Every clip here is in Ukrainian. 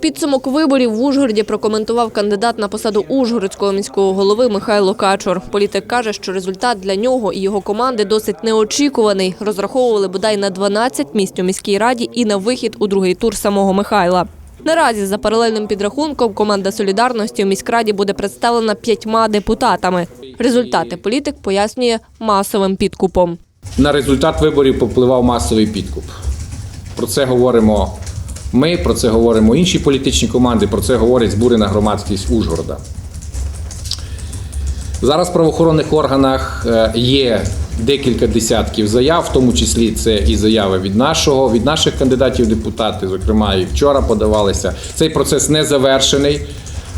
Підсумок виборів в Ужгороді прокоментував кандидат на посаду Ужгородського міського голови Михайло Качур. Політик каже, що результат для нього і його команди досить неочікуваний. Розраховували бодай на 12 місць у міській раді і на вихід у другий тур самого Михайла. Наразі за паралельним підрахунком команда солідарності у міськраді буде представлена п'ятьма депутатами. Результати політик пояснює масовим підкупом. На результат виборів попливав масовий підкуп. Про це говоримо ми, про це говоримо інші політичні команди, про це говорить збурена громадськість Ужгорода. Зараз в правоохоронних органах е, є декілька десятків заяв, в тому числі це і заяви від нашого, від наших кандидатів депутати, зокрема, і вчора подавалися. Цей процес не завершений.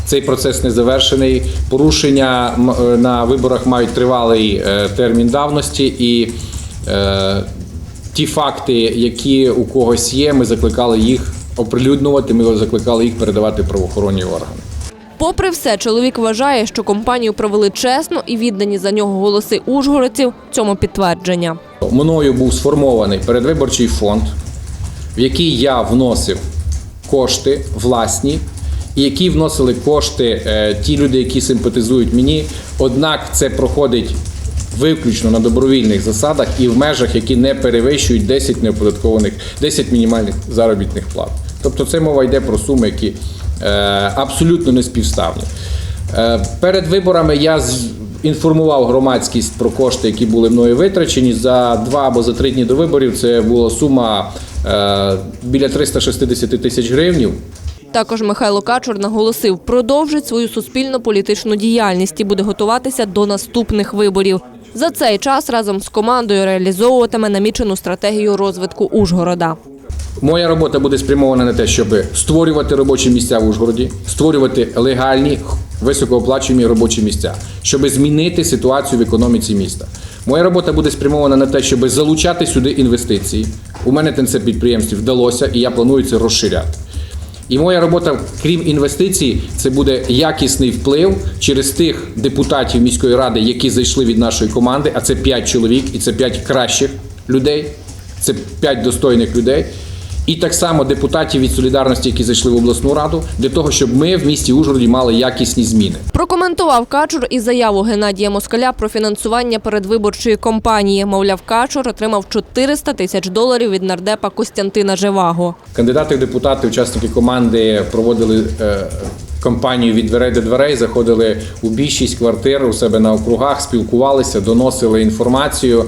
Цей процес не завершений. Порушення е, на виборах мають тривалий е, термін давності і е, ті факти, які у когось є, ми закликали їх оприлюднювати, ми закликали їх передавати правоохоронні органи. Попри все, чоловік вважає, що компанію провели чесно і віддані за нього голоси ужгородців цьому підтвердження. Мною був сформований передвиборчий фонд, в який я вносив кошти власні, і які вносили кошти е, ті люди, які симпатизують мені. Однак це проходить виключно на добровільних засадах і в межах, які не перевищують 10 неоподаткованих, 10 мінімальних заробітних плат. Тобто це мова йде про суми, які е, абсолютно не співставні. Е, Перед виборами я з- інформував громадськість про кошти, які були мною витрачені. За два або за три дні до виборів це була сума е, біля 360 тисяч гривнів. Також Михайло Качур наголосив, продовжить свою суспільно-політичну діяльність і буде готуватися до наступних виборів. За цей час разом з командою реалізовуватиме намічену стратегію розвитку Ужгорода. Моя робота буде спрямована на те, щоб створювати робочі місця в Ужгороді, створювати легальні, високооплачувані робочі місця, щоб змінити ситуацію в економіці міста. Моя робота буде спрямована на те, щоб залучати сюди інвестиції. У мене це підприємстві вдалося, і я планую це розширяти. І моя робота, крім інвестицій, це буде якісний вплив через тих депутатів міської ради, які зайшли від нашої команди, а це 5 чоловік, і це 5 кращих людей, це 5 достойних людей. І так само депутатів від солідарності, які зайшли в обласну раду, для того, щоб ми в місті Ужгороді мали якісні зміни. Прокоментував Качур і заяву Геннадія Москаля про фінансування передвиборчої кампанії. Мовляв, Качур отримав 400 тисяч доларів від нардепа Костянтина Живаго. Кандидати в депутати, учасники команди проводили е, кампанію від дверей до дверей, заходили у більшість квартир у себе на округах, спілкувалися, доносили інформацію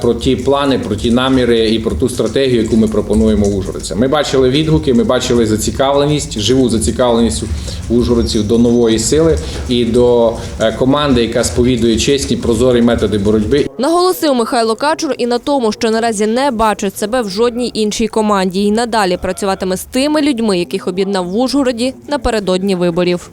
про ті плани, про ті наміри і про ту стратегію, яку ми пропонуємо ужгородцям. Ми бачили відгуки, ми бачили зацікавленість, живу зацікавленість ужгородців до нової сили і до е, команди, яка сповідує чесні прозорі методи боротьби Наголосив Михайло Качур і на тому, що наразі не бачить себе в жодній іншій команді і надалі працюватиме з тими людьми, яких об'єднав в Ужгороді напередодні виборів.